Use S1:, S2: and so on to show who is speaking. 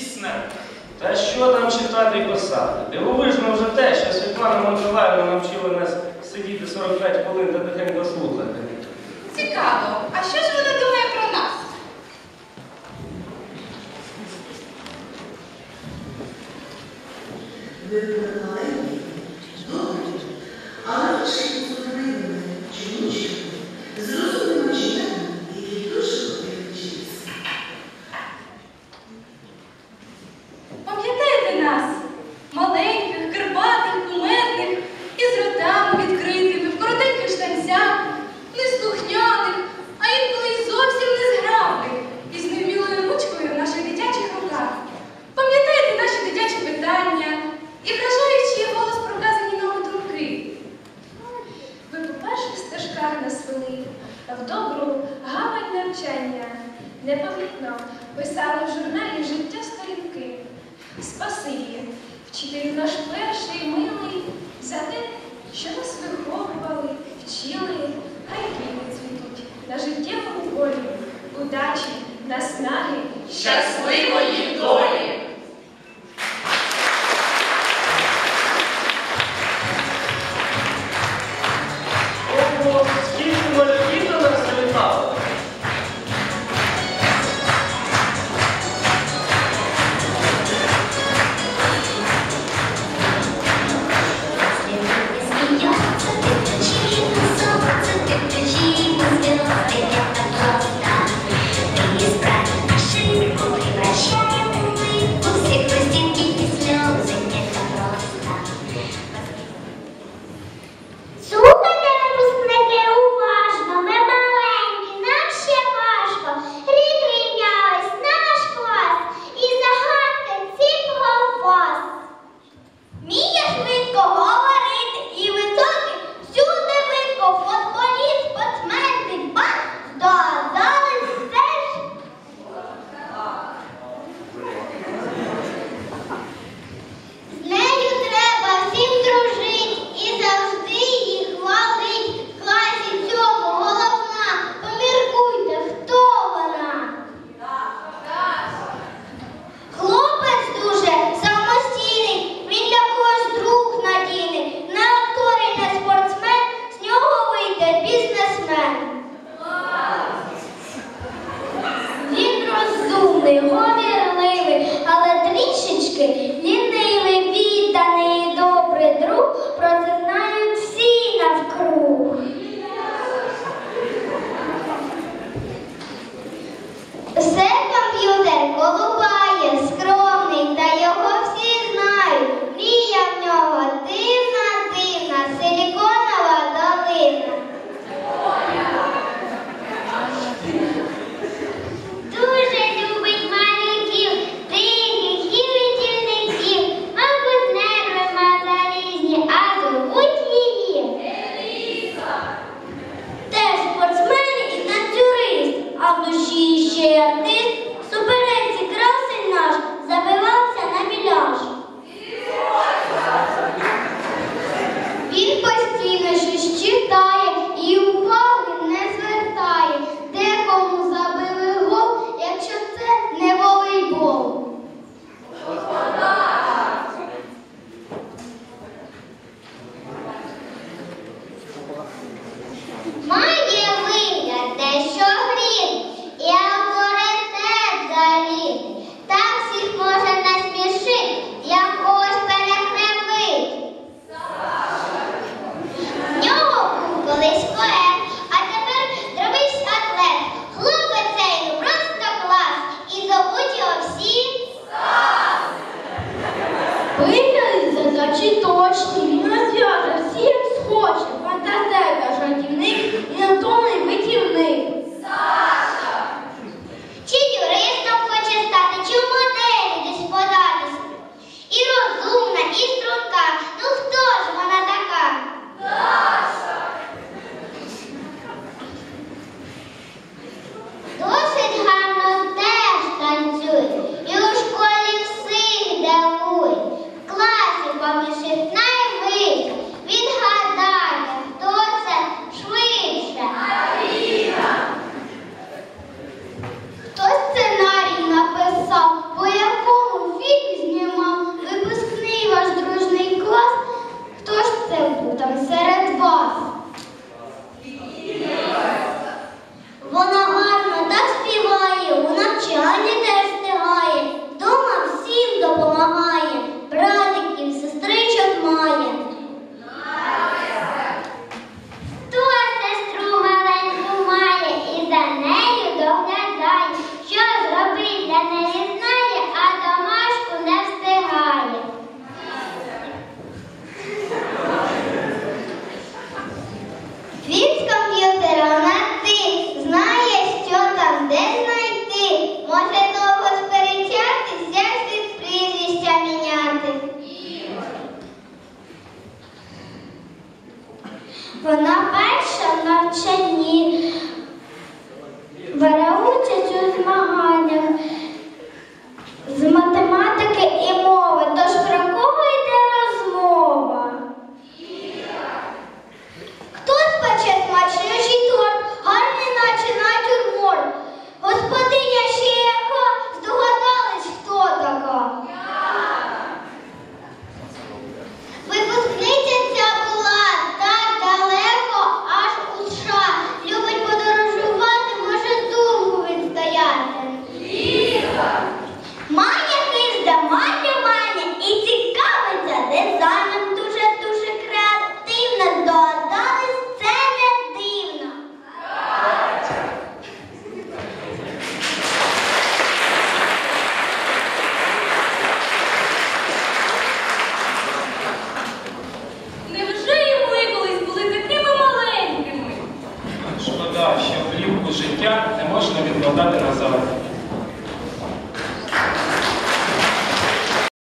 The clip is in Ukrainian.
S1: здійснено.
S2: Та що там читати і писати? Дивовижно вже те, що Світлана Миколаївна навчила нас сидіти 45 хвилин та тихенько слухати.
S3: Цікаво, а що ж вона думає про нас?
S4: Ви Миколаївні? Добре. Але
S5: Спасибі, вчителю наш перший милий, за те, що нас виховували, вчили, хай квіти цвітуть на життєвому полі, удачі, наснаги,
S3: Щасливої
S6: Yeah.